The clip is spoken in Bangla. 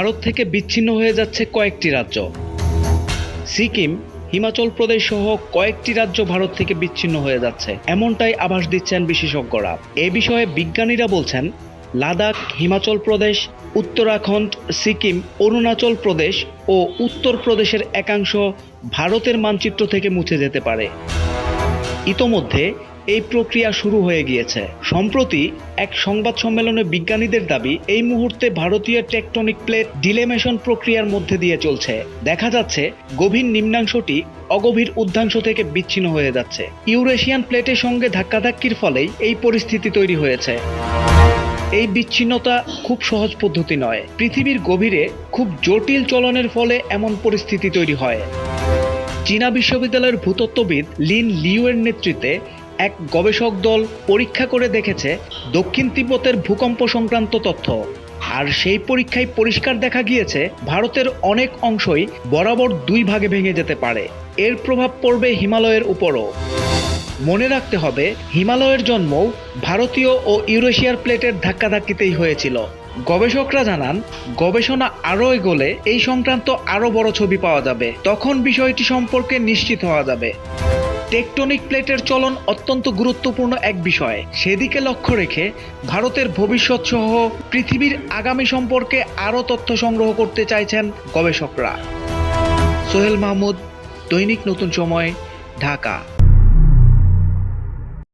ভারত থেকে বিচ্ছিন্ন হয়ে যাচ্ছে কয়েকটি রাজ্য। সিকিম, হিমাচল প্রদেশ সহ কয়েকটি রাজ্য ভারত থেকে বিচ্ছিন্ন হয়ে যাচ্ছে। এমনটাই আভাস দিচ্ছেন বিশেষজ্ঞরা। এ বিষয়ে বিজ্ঞানীরা বলছেন, লাদাখ, হিমাচল প্রদেশ, উত্তরাখণ্ড, সিকিম, অরুণাচল প্রদেশ ও উত্তর প্রদেশের একাংশ ভারতের মানচিত্র থেকে মুছে যেতে পারে। ইতোমধ্যে এই প্রক্রিয়া শুরু হয়ে গিয়েছে। সম্প্রতি এক সংবাদ সম্মেলনে বিজ্ঞানীদের দাবি, এই মুহূর্তে ভারতীয় টেকটনিক প্লেট ডিলেমেশন প্রক্রিয়ার মধ্যে দিয়ে চলছে। দেখা যাচ্ছে, গভীর নিম্নাংশটি অগভীর উদ্ধাংশ থেকে বিচ্ছিন্ন হয়ে যাচ্ছে। ইউরেশিয়ান প্লেটের সঙ্গে ধাক্কাধাক্কির ফলেই এই পরিস্থিতি তৈরি হয়েছে। এই বিচ্ছিন্নতা খুব সহজ পদ্ধতি নয়। পৃথিবীর গভীরে খুব জটিল চলনের ফলে এমন পরিস্থিতি তৈরি হয়। চীনা বিশ্ববিদ্যালয়ের ভূতত্ত্ববিদ লিন লিউয়ের নেতৃত্বে এক গবেষক দল পরীক্ষা করে দেখেছে দক্ষিণ তিব্বতের ভূকম্প সংক্রান্ত তথ্য। আর সেই পরীক্ষায় পরিষ্কার দেখা গিয়েছে, ভারতের অনেক অংশই বরাবর দুই ভাগে ভেঙে যেতে পারে। এর প্রভাব পড়বে হিমালয়ের উপরও। মনে রাখতে হবে, হিমালয়ের জন্মও ভারতীয় ও ইউরেশিয়ার প্লেটের ধাক্কাধাক্কিতেই হয়েছিল। গবেষকরা জানান, গবেষণা আরও এগোলে এই সংক্রান্ত আরও বড় ছবি পাওয়া যাবে। তখন বিষয়টি সম্পর্কে নিশ্চিত হওয়া যাবে। টেকটনিক প্লেটের চলন অত্যন্ত গুরুত্বপূর্ণ এক বিষয়। সেদিকে লক্ষ্য রেখে ভারতের ভবিষ্যৎ সহ পৃথিবীর আগামী সম্পর্কে আরও তথ্য সংগ্রহ করতে চাইছেন গবেষকরা। সোহেল মাহমুদ, দৈনিক নতুন সময়, ঢাকা।